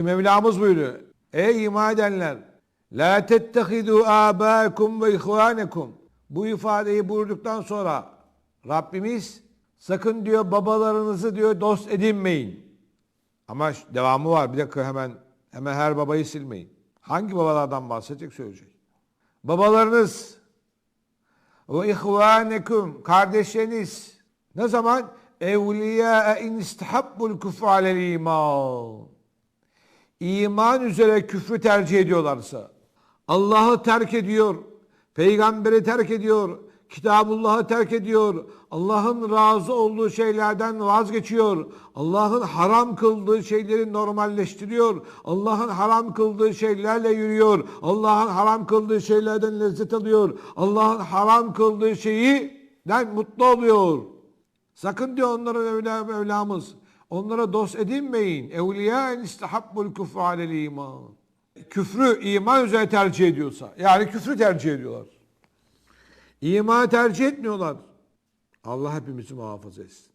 Mevlamız buyuruyor. Ey iman edenler! La tettehidu âbâkum ve ihvânekum. Bu ifadeyi buyurduktan sonra Rabbimiz sakın diyor babalarınızı diyor dost edinmeyin. Ama devamı var. Bir dakika hemen hemen her babayı silmeyin. Hangi babalardan bahsedecek söyleyecek. Babalarınız ve ihvanekum kardeşleriniz ne zaman evliya in istahabbul küfü alel iman iman üzere küfrü tercih ediyorlarsa Allah'ı terk ediyor, peygamberi terk ediyor, Kitabullah'ı terk ediyor, Allah'ın razı olduğu şeylerden vazgeçiyor, Allah'ın haram kıldığı şeyleri normalleştiriyor, Allah'ın haram kıldığı şeylerle yürüyor, Allah'ın haram kıldığı şeylerden lezzet alıyor, Allah'ın haram kıldığı şeyden mutlu oluyor. Sakın diyor onların evla, Mevlamız. Onlara dost edinmeyin. Evliya en istahabbul küfü alel iman. Küfrü iman üzere tercih ediyorsa. Yani küfrü tercih ediyorlar. İmanı tercih etmiyorlar. Allah hepimizi muhafaza etsin.